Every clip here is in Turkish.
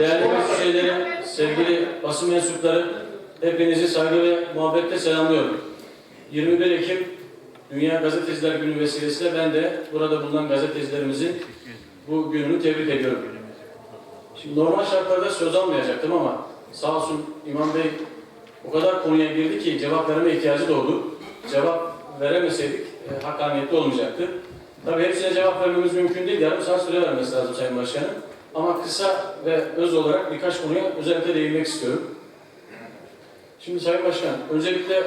değerli meclis sevgili basın mensupları, hepinizi saygı ve muhabbetle selamlıyorum. 21 Ekim Dünya Gazeteciler Günü vesilesiyle ben de burada bulunan gazetecilerimizin bu gününü tebrik ediyorum. Şimdi normal şartlarda söz almayacaktım ama sağ olsun İmam Bey o kadar konuya girdi ki cevap verme ihtiyacı doğdu. Cevap veremeseydik e, hakkaniyetli olmayacaktı. Tabii hepsine cevap vermemiz mümkün değil. Yarım saat süre vermesi lazım Sayın Başkanım. Ama kısa ve öz olarak birkaç konuya özellikle değinmek istiyorum. Şimdi Sayın Başkan, öncelikle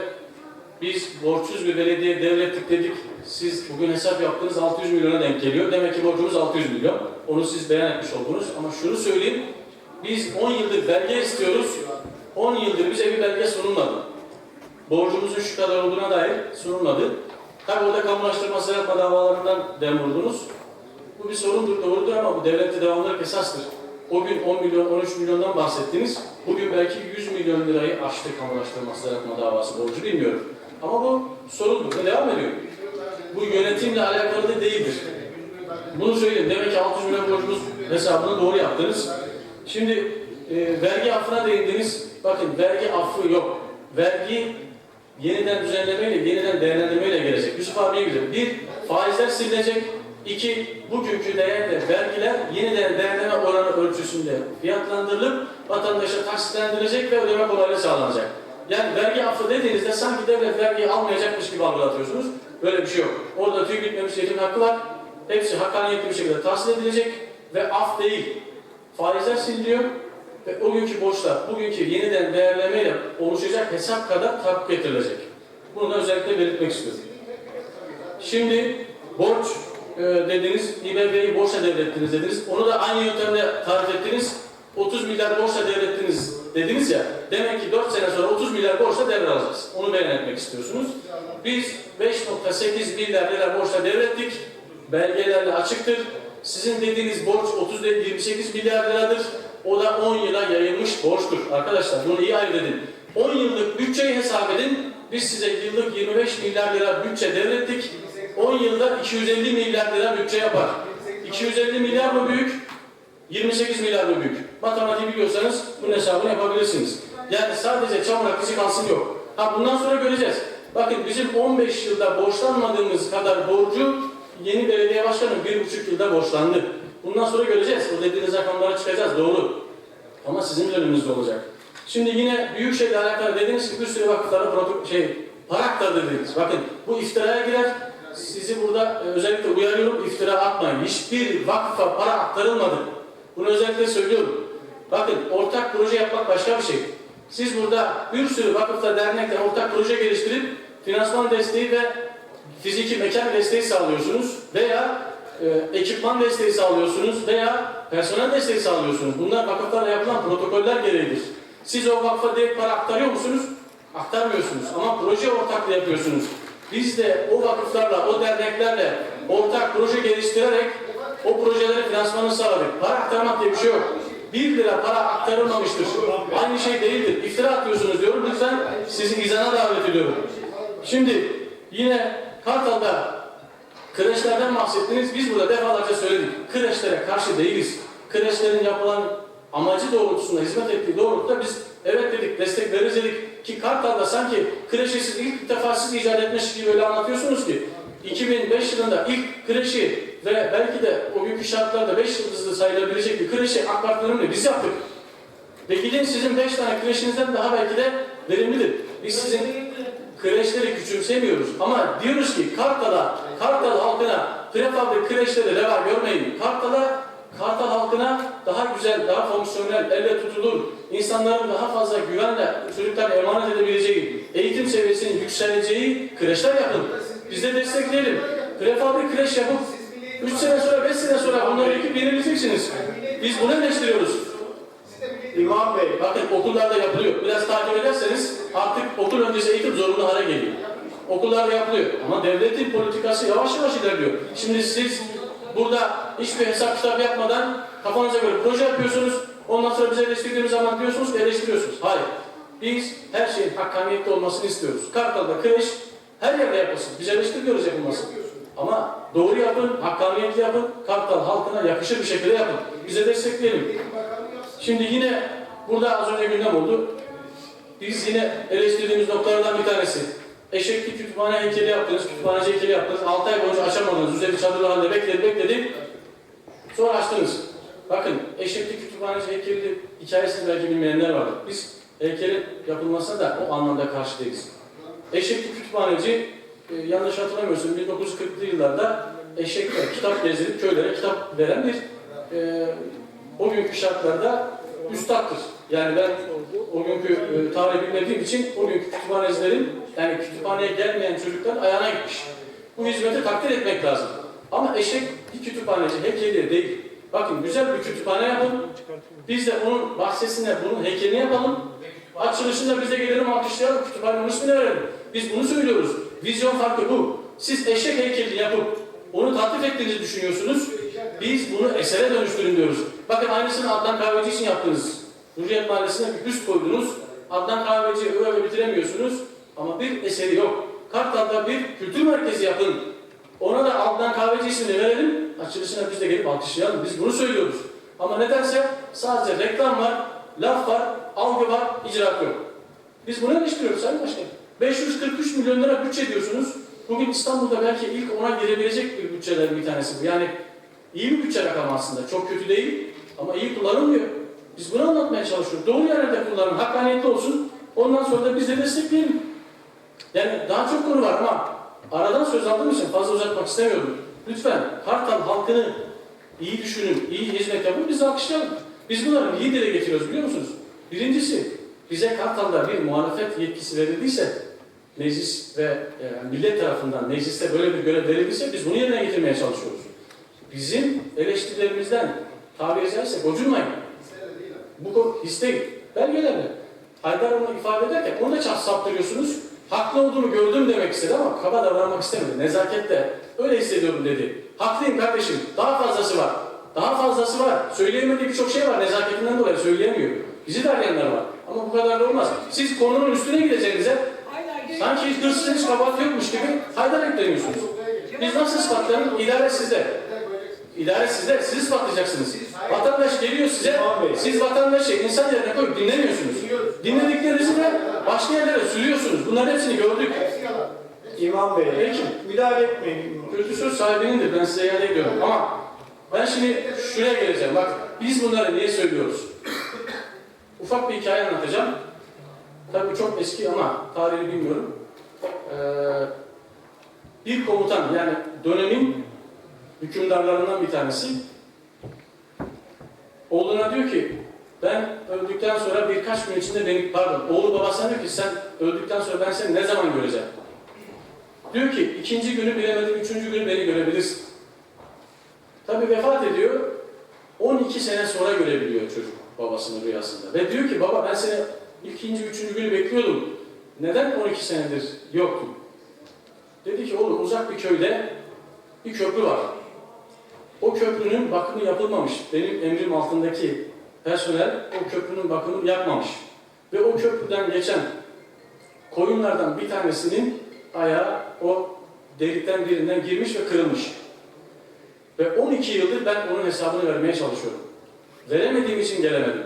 biz borçsuz bir belediye devrettik dedik. Siz bugün hesap yaptığınız 600 milyona denk geliyor. Demek ki borcumuz 600 milyon. Onu siz beyan etmiş oldunuz. Ama şunu söyleyeyim. Biz 10 yıldır belge istiyoruz. 10 yıldır bize bir belge sunulmadı. Borcumuzun şu kadar olduğuna dair sunulmadı. Tabi orada kamulaştırması yapma davalarından dem vurdunuz. Bu bir sorundur, doğrudur ama bu devlette devamlılık esastır. O gün 10 milyon, 13 milyondan bahsettiniz. Bugün belki 100 milyon lirayı aştı kamulaştırması yapma davası borcu bilmiyorum. Ama bu sorundur ve devam ediyor. Bu yönetimle alakalı da değildir. Bunu söyleyeyim. Demek ki 600 milyon borcumuz hesabını doğru yaptınız. Şimdi e, vergi affına değindiniz. Bakın vergi affı yok. Vergi yeniden düzenlemeyle, yeniden değerlendirmeyle gelecek. Yusuf abiye bilir. Bir, faizler silinecek. İki, bugünkü değerle vergiler yeniden değerleme oranı ölçüsünde fiyatlandırılıp vatandaşa taksitlendirilecek ve ödeme kolaylığı sağlanacak. Yani vergi affı dediğinizde sanki devlet vergiyi almayacakmış gibi algılatıyorsunuz. Böyle bir şey yok. Orada tüy bitmemiş yetim hakkı var. Hepsi hakkaniyetli bir şekilde tahsil edilecek ve af değil. Faizler siliniyor ve o günkü borçlar bugünkü yeniden değerlemeyle oluşacak hesap kadar tatbik ettirilecek. Bunu da özellikle belirtmek istiyorum. Şimdi borç e, dediniz, İBB'yi borçla devrettiniz dediniz. Onu da aynı yöntemle tarif ettiniz. 30 milyar borçla devrettiniz dediniz ya. Demek ki 4 sene sonra 30 milyar borçla devralacağız. Onu beyan etmek istiyorsunuz. Biz 5.8 milyar lira borçla devrettik. Belgelerle açıktır. Sizin dediğiniz borç 30 değil 28 milyar liradır. O da 10 yıla yayılmış borçtur. Arkadaşlar bunu iyi ayırt edin. 10 yıllık bütçeyi hesap edin. Biz size yıllık 25 milyar lira bütçe devrettik. 10 yılda 250 milyar lira bütçe yapar. 250 milyar mı büyük? 28 milyar mı büyük? Matematiği biliyorsanız bunun hesabını yapabilirsiniz. Yani sadece çamur akıcı kalsın yok. Ha bundan sonra göreceğiz. Bakın bizim 15 yılda borçlanmadığımız kadar borcu yeni belediye başkanı bir buçuk yılda borçlandı. Bundan sonra göreceğiz. O dediğiniz rakamlara çıkacağız. Doğru. Ama sizin döneminizde olacak. Şimdi yine büyük şeyle alakalı dediniz ki bir sürü vakıflara şey para aktardı dediniz. Bakın bu iftiraya girer. Sizi burada e, özellikle uyarıyorum iftira atmayın. Hiçbir vakfa para aktarılmadı. Bunu özellikle söylüyorum. Bakın ortak proje yapmak başka bir şey. Siz burada bir sürü vakıfla dernekle ortak proje geliştirip finansman desteği ve fiziki mekan desteği sağlıyorsunuz veya e, ekipman desteği sağlıyorsunuz veya personel desteği sağlıyorsunuz. Bunlar vakıflarla yapılan protokoller gereğidir. Siz o vakfa direkt para aktarıyor musunuz? Aktarmıyorsunuz ama proje ortaklığı yapıyorsunuz. Biz de o vakıflarla, o derneklerle ortak proje geliştirerek o projelere finansmanı sağladık. Para aktarmak diye bir şey yok. Bir lira para aktarılmamıştır. Aynı şey değildir. İftira atıyorsunuz diyorum. Lütfen sizi izana davet ediyorum. Şimdi yine Kartal'da kreşlerden bahsettiniz. Biz burada defalarca söyledik. Kreşlere karşı değiliz. Kreşlerin yapılan amacı doğrultusunda, hizmet ettiği doğrultuda biz evet dedik, destek veririz dedik. Ki Kartal'da sanki kreşi siz ilk defa siz icat etmiş gibi öyle anlatıyorsunuz ki 2005 yılında ilk kreşi ve belki de o günkü şartlarda 5 yıldızlı sayılabilecek bir kreşi AK Parti döneminde biz yaptık. Ve gidin sizin 5 tane kreşinizden daha belki de verimlidir. Biz sizin kreşleri küçümsemiyoruz. Ama diyoruz ki Kartal'a, Kartal halkına prefabrik kreşleri reva görmeyin. Kartal'a, Kartal halkına daha güzel, daha fonksiyonel, elle tutulur, insanların daha fazla güvenle çocuklarına emanet edebileceği, eğitim seviyesinin yükseleceği kreşler yapın. Biz de destekleyelim. Prefabrik kreş yapıp 3 sene sonra, 5 sene sonra bunları ekip yenileceksiniz. Biz bunu eleştiriyoruz. İmam Bey, bakın okullarda yapılıyor. Biraz takip ederseniz artık okul öncesi eğitim zorunlu hale geliyor. Okullarda yapılıyor. Ama devletin politikası yavaş yavaş ilerliyor. Şimdi siz burada hiçbir hesap kitap yapmadan kafanıza göre proje yapıyorsunuz. Ondan sonra bize eleştirdiğimiz zaman diyorsunuz eleştiriyorsunuz. Hayır. Biz her şeyin hakkaniyetli olmasını istiyoruz. Kartal'da kreş her yerde yapılsın. Biz eleştiriyoruz yapılmasını. Ama doğru yapın, hakkaniyetli yapın, Kartal halkına yakışır bir şekilde yapın. Bize destekleyelim. Şimdi yine burada az önce gündem oldu. Biz yine eleştirdiğimiz noktalardan bir tanesi. Eşekli kütüphane heykeli yaptınız, kütüphaneci heykeli yaptınız. 6 ay boyunca açamadınız. Üzeri çadırlı halde bekledi, bekledi. Sonra açtınız. Bakın eşekli kütüphaneci heykeli hikayesini belki bilmeyenler vardır. Biz heykelin yapılmasına da o anlamda karşı değiliz. Eşekli kütüphaneci e, yanlış hatırlamıyorsun 1940'lı yıllarda eşekle kitap gezdirip köylere kitap veren bir e, o günkü şartlarda üstattır. Yani ben o günkü e, tarih bilmediğim için o günkü kütüphanecilerin yani kütüphaneye gelmeyen çocukların ayağına gitmiş. Bu hizmeti takdir etmek lazım. Ama eşek bir kütüphaneci heykeli değil. Bakın güzel bir kütüphane yapın. Biz de onun bahçesine bunun heykelini yapalım. Açılışında biz de gelelim alkışlayalım. Kütüphanenin ismini verelim. Biz bunu söylüyoruz. Vizyon farkı bu. Siz eşek heykeli yapıp onu taklit ettiğinizi düşünüyorsunuz. Biz bunu esere dönüştürün diyoruz. Bakın aynısını Adnan Kahveci için yaptınız. Hürriyet Mahallesi'ne bir üst koydunuz. Adnan Kahveci öve bitiremiyorsunuz. Ama bir eseri yok. Kartal'da bir kültür merkezi yapın. Ona da Adnan Kahveci ismini verelim. Açılışına biz de gelip alkışlayalım. Biz bunu söylüyoruz. Ama nedense sadece reklam var, laf var, algı var, icraat yok. Biz bunu eleştiriyoruz Sayın Başkanım. 543 milyon lira bütçe diyorsunuz. Bugün İstanbul'da belki ilk ona girebilecek bir bütçelerin bir tanesi bu. Yani iyi bir bütçe rakamı aslında. Çok kötü değil ama iyi kullanılmıyor. Biz bunu anlatmaya çalışıyoruz. Doğru yerlerde kullanın, hakkaniyetli olsun. Ondan sonra da biz de destekleyelim. Yani daha çok konu var ama aradan söz aldığım için fazla uzatmak istemiyorum. Lütfen Kartal halkını iyi düşünün, iyi hizmet yapın, biz alkışlayalım. Biz bunları niye dile getiriyoruz biliyor musunuz? Birincisi, bize Kartal'da bir muhalefet yetkisi verildiyse, meclis ve e, millet tarafından mecliste böyle bir görev verildiyse biz bunu yerine getirmeye çalışıyoruz. Bizim eleştirilerimizden tabiri caizse gocunmayın. İsteyin. Belgelerle. Haydar onu ifade ederken onu da çap saptırıyorsunuz. Haklı olduğunu gördüm demek istedi ama kaba davranmak istemedi. Nezaketle öyle hissediyorum dedi. Haklıyım kardeşim. Daha fazlası var. Daha fazlası var. Söyleyemediği birçok şey var. Nezaketinden dolayı söyleyemiyor. Bizi de arayanlar var. Ama bu kadar da olmaz. Siz konunun üstüne gideceğinize sanki hiç hırsız hiç kabahat yokmuş gibi haydar ekleniyorsunuz. Biz nasıl ispatlayalım? İdare sizde. İdare sizde. Siz ispatlayacaksınız. Vatandaş geliyor size. Siz vatandaşı insan yerine koyup dinlemiyorsunuz. Dinlediklerinizi de başka yerlere sürüyorsunuz. Bunların hepsini gördük. İmam Bey, Peki. müdahale etmeyin. Kötü söz sahibinindir. Ben size iade ediyorum. Ama ben şimdi şuraya geleceğim. Bak biz bunları niye söylüyoruz? Ufak bir hikaye anlatacağım. Tabii çok eski ama tarihini bilmiyorum. Ee, bir komutan yani dönemin hükümdarlarından bir tanesi oğluna diyor ki ben öldükten sonra birkaç gün içinde beni pardon oğlu babasına diyor ki sen öldükten sonra ben seni ne zaman göreceğim? Diyor ki ikinci günü bilemedim, üçüncü günü beni görebilirsin. Tabi vefat ediyor. 12 sene sonra görebiliyor çocuk babasını rüyasında. Ve diyor ki baba ben seni ikinci, üçüncü günü bekliyordum. Neden 12 senedir yoktun? Dedi ki oğlum uzak bir köyde bir köprü var. O köprünün bakımı yapılmamış. Benim emrim altındaki personel o köprünün bakımını yapmamış. Ve o köprüden geçen koyunlardan bir tanesinin ayağı o delikten birinden girmiş ve kırılmış. Ve 12 yıldır ben onun hesabını vermeye çalışıyorum. Veremediğim için gelemedim.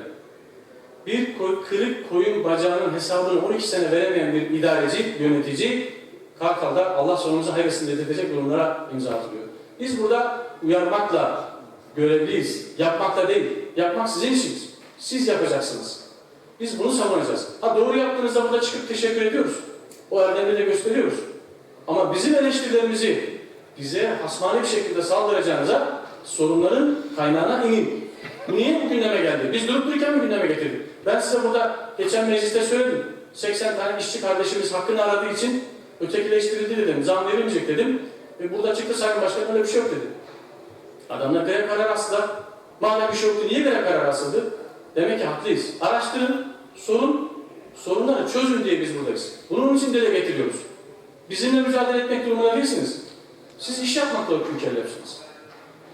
Bir kırık koyun bacağının hesabını 12 sene veremeyen bir idareci, yönetici Kartal'da Allah sonumuzu hayırlısın dedirtecek durumlara imza atılıyor. Biz burada uyarmakla görevliyiz. Yapmakla değil. Yapmak sizin işiniz. Siz yapacaksınız. Biz bunu savunacağız. Ha doğru yaptığınızda burada çıkıp teşekkür ediyoruz. O erdemde de gösteriyoruz. Ama bizim eleştirilerimizi bize hasmani bir şekilde saldıracağınıza sorunların kaynağına inin. Niye bu gündeme geldi? Biz durup dururken mi gündeme getirdik? Ben size burada geçen mecliste söyledim. 80 tane işçi kardeşimiz hakkını aradığı için ötekileştirildi dedim. Zam verilmeyecek dedim. Ve burada çıktı Sayın Başkan öyle bir şey yok dedi. Adamlar grev kararı astılar. Madem bir şey yoktu niye grev kararı asıldı? Demek ki haklıyız. Araştırın, sorun, sorunları çözün diye biz buradayız. Bunun için dile getiriyoruz. Bizimle mücadele etmek durumunda değilsiniz. Siz iş yapmakla mükellefsiniz.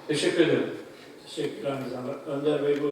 Teşekkür ederim. Teşekkürler. Önder Bey bu